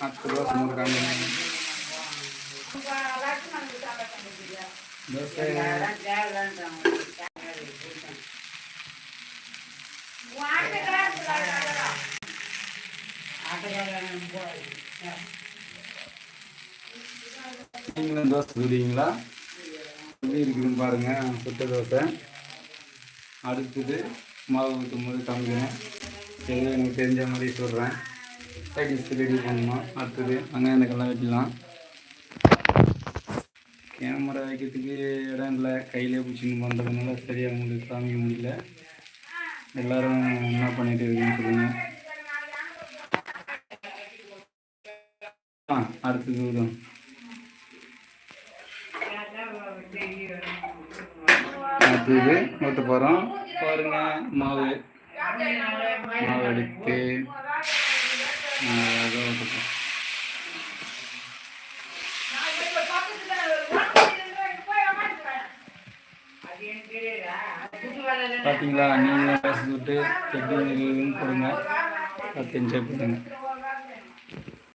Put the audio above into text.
ಹತ್ತು ರೂಪಾಯಿ ಮೂರು ಕಾಮಿ ದೋಸೆ நீங்களும் தோசை சுடுவீங்களா எப்படி இருக்குதுன்னு பாருங்க சுட்ட தோசை அடுத்தது மாவு ஊற்றும் போது காமிக்கிறேன் எதுவும் எனக்கு தெரிஞ்ச மாதிரி சொல்கிறேன் சைடிஸ் ரெடி பண்ணணும் அடுத்தது வெங்காயத்துக்கெல்லாம் வெட்டிடலாம். கேமரா வைக்கிறதுக்கு இடம் இல்லை. கையிலே பிடிச்சின்னு பண்ணுறதுனால சரியாக முடியல காமிக்க முடியல. எல்லாரும் என்ன பண்ணிகிட்டு இருக்குன்னு சொல்லுங்கள் ஆ அடுத்தது விடும் அடுத்தது ஊற்ற போகிறோம் பாருங்கள் மாவு. மாவு எடுத்து அழகா ஊற்றணும் பார்த்தீங்களா நீங்களும் விட்டு எப்படி கொடுங்க. பார்த்து என்ஜாய் பண்ணுங்க